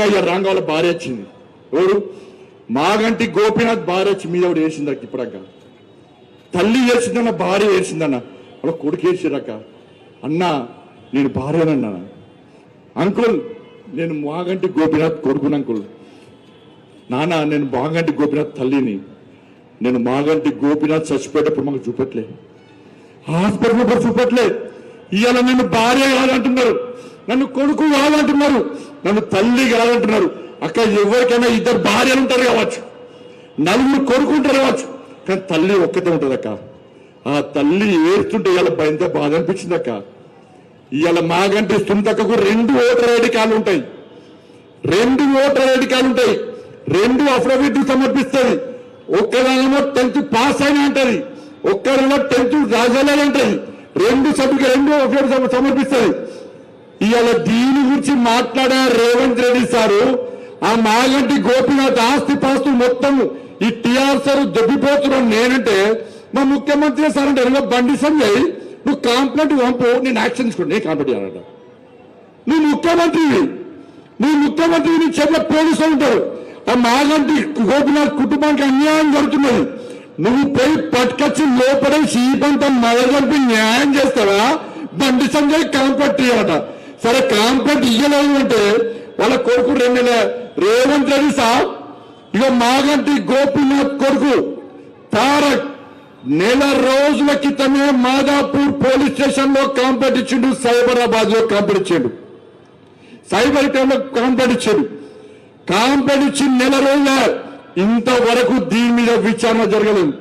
రంగయ్య రంగాల భార్య వచ్చింది ఎవరు? మాగంటి గోపీనాథ్ భార్య వచ్చి మీద ఒకటి వేసింది అక్క ఇప్పుడక్క. తల్లి వేసిందన్న భార్య వేసిందన్న వాళ్ళ కొడుకు వేసిరక్క అన్న నేను భార్యనన్నా అంకుల్ నేను మాగంటి గోపీనాథ్ కొడుకుని అంకుల్. నాన్న నేను మాగంటి గోపీనాథ్ తల్లిని. నేను మాగంటి గోపీనాథ్ చచ్చిపోయేటప్పుడు మాకు చూపట్లే హాస్పిటల్ కూడా చూపట్లే ఇవాళ నేను భార్య కాదంటున్నారు. నన్ను కొడుకు కాదంటున్నారు నన్ను తల్లి కాదంటున్నారు అక్క ఎవరికైనా ఇద్దరు భార్యలు ఉంటారు కావచ్చు. నలుగురు కొడుకుంటారు కావచ్చు. కానీ తల్లి ఒక్కతే ఉంటుంది అక్క. ఆ తల్లి ఏడుతుంటే ఇవాళ భయంతో బాధ అనిపించింది అక్క. ఇవాళ మాగంటే సుంతకకు రెండు ఓటర్ ఐడి కార్డులు ఉంటాయి. రెండు ఓటర్ ఐడి కార్డులు ఉంటాయి. రెండు అఫిడవిట్లు సమర్పిస్తుంది. ఒక్కదానేమో టెన్త్ పాస్ అయినా అంటది. ఒక్కరిలో టెన్త్ రాజాలని అంటది రెండు సభ్యులు రెండు అఫిడవిట్ సమర్పిస్తుంది. ఇవాళ దీని గురించి మాట్లాడారు రేవంత్ రెడ్డి సారు ఆ మాగంటి గోపినాథ్ ఆస్తి పాస్తు మొత్తం ఈ టిఆర్ సార్ నేనంటే మా ముఖ్యమంత్రి సార్ అంటే "ఇదిగో బండి సంజయ్ నువ్వు కాంప్లైంట్ పంపు నేను యాక్షన్ తీసుకుంటా నేను కాంప్లైంట్ చేయాలంట. నువ్వు ముఖ్యమంత్రివి నువ్వు ముఖ్యమంత్రి నీ చేతిలో పోలీసులు ఉంటారు. ఆ మాగంటి గోపినాథ్ కుటుంబానికి అన్యాయం జరుగుతున్నది. నువ్వు పోయి పట్టుకొచ్చి లోపడే చీపంతా మరగలిపి న్యాయం చేస్తావా? బండి సంజయ్ కాంప్లైంట్ చేయాలట. సరే కాంప్లైంట్ ఇయ్యలేదు అంటే వాళ్ళ కొడుకు రెండు నెల రేవంత్ రెడ్డి సార్ ఇక మాగంటి గోపీనాథ్ కొడుకు తారక్ నెల రోజుల క్రితమే మాదాపూర్ పోలీస్ స్టేషన్లో కాంప్లైంట్ ఇచ్చిండు సైబరాబాద్లో కాంప్లైంట్ ఇచ్చిండు. సైబర్ క్రైమ్లో కాంప్లైంట్ ఇచ్చాడు. కాంప్లైంట్ ఇచ్చి నెల రోజుల ఇంతవరకు దీని మీద విచారణ జరగలేదు.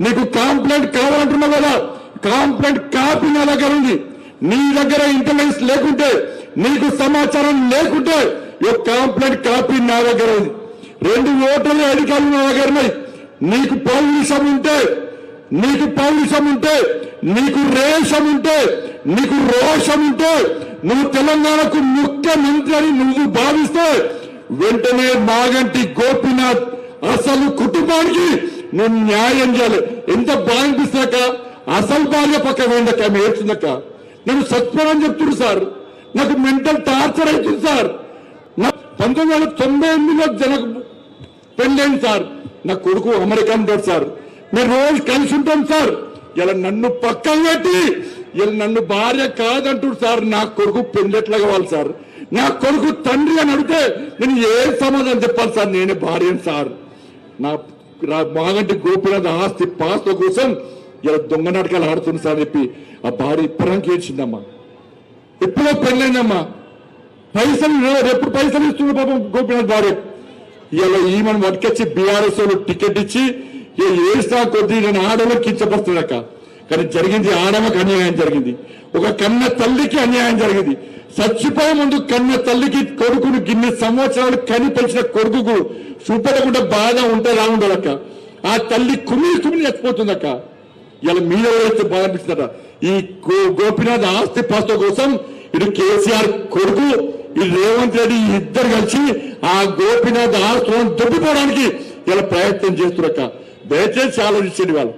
నీకు కాంప్లైంట్ కావాలంటున్నావు కదా? కాంప్లైంట్ కాపీ నా దగ్గర ఉంది. నీ దగ్గర ఇంటెలిజెన్స్ లేకుంటే నీకు సమాచారం లేకుంటే ఈ కాంప్లైంట్ కాపీ నా దగ్గర ఉంది. రెండు ఓటర్లు అధికారులు నా దగ్గర ఉన్నాయి. నీకు పౌరుషం ఉంటే నీకు పౌరుషం ఉంటే నీకు రేషం ఉంటే నీకు రోషం ఉంటే నువ్వు తెలంగాణకు ముఖ్యమంత్రి అని నువ్వు భావిస్తే వెంటనే మాగంటి గోపీనాథ్ అసలు కుటుంబానికి నువ్వు న్యాయం చేయాలి. ఎంత బాగా అనిపిస్తాక అసలు భార్య పక్క వేయండక్క ఆమె ఏడ్చిందక్క? నన్ను అని చెప్తుడు సార్. నాకు మెంటల్ టార్చర్ అవుతుంది సార్. నా పంతొమ్మిది వందల తొంభై ఎనిమిదిలో జనకు పెళ్ళైంది సార్. నా కొడుకు అమెరికా ఉంటాడు సార్. మేము రోజు కలిసి ఉంటాం సార్. ఇలా నన్ను పక్కన పెట్టి ఇలా నన్ను భార్య కాదంటుడు సార్. నా కొడుకు పెళ్ళెట్లా కావాలి సార్? నా కొడుకు తండ్రి అని అడిగితే నేను ఏ సమాధానం చెప్పాలి సార్? నేనే భార్యను సార్. నా మాగంటి గోపినాథ్ ఆస్తి పాస్త కోసం ఇలా దొంగ నాటకాలు ఆడుతుంది సార్ చెప్పి ఆ భార్య ఇప్పటికి ఏడ్చిందమ్మా. ఎప్పుడో పెళ్ళైందమ్మా. పైసలు ఎప్పుడు పైసలు ఇస్తున్న పాపం గోపీనాథ్ భార్య. ఇలా ఈమెను పట్టుకొచ్చి బీఆర్ఎస్ వాళ్ళు టికెట్ ఇచ్చి ఏసా కొద్దీ నేను ఆడవాళ్ళకి కించపరుస్తున్నాక కానీ జరిగింది ఆడవకు అన్యాయం జరిగింది. ఒక కన్న తల్లికి అన్యాయం జరిగింది. చచ్చిపోయే ముందు కన్న తల్లికి కొడుకును గిన్నె సంవత్సరాలు కని పెంచిన కొడుకుకు చూపెట్టకుండా బాధ ఉంటే రా ఆ తల్లి కుమిలి కుమిలి చచ్చిపోతుందక్క ఇలా మీద వేస్తే బాధ ఈ గో- గోపీనాథ్ ఆస్తి పాస్త కోసం ఇటు కేసీఆర్ కొడుకు ఈ రేవంత్ రెడ్డి ఈ ఇద్దరు కలిసి ఆ గోపీనాథ్ ఆస్తులను దొబ్బిపోవడానికి ఇలా ప్రయత్నం చేస్తున్నక్క దయచేసి ఆలోచించండి వాళ్ళు.